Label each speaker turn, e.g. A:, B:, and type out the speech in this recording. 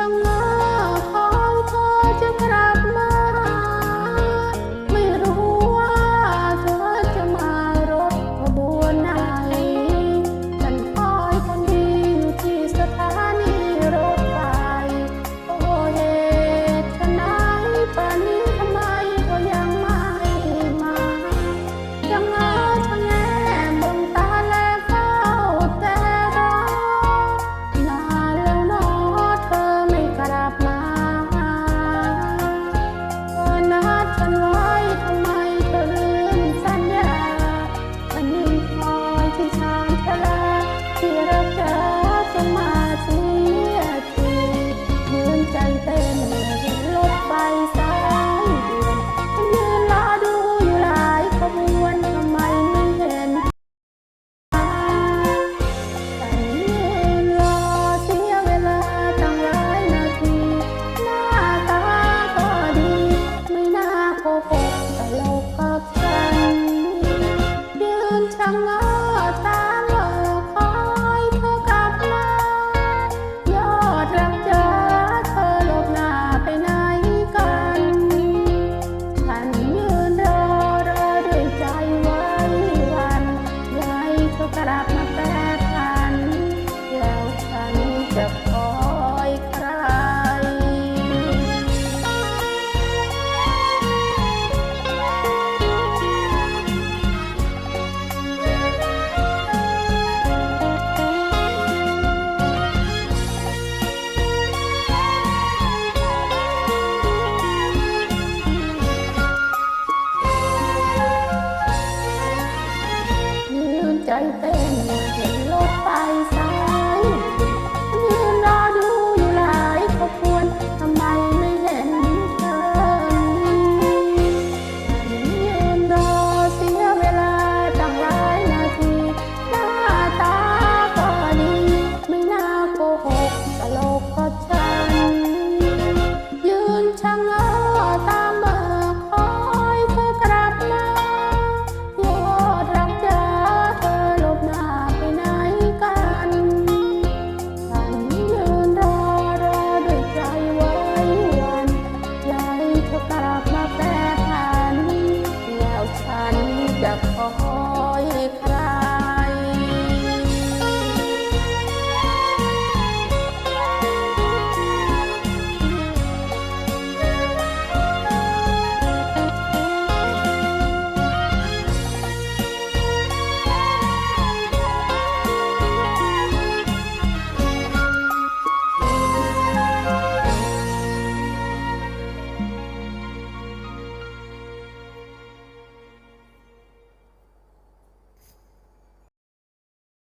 A: 让我 la la งเอ้อตามเบอร์คอยเธอกลับมาโยดรักจ้เธอลบหน้าไปไหนกัน ฉันเดินรอรอด้วยใจไว้วันใจเธอกลับมาแปรผัน แล้วฉันจะ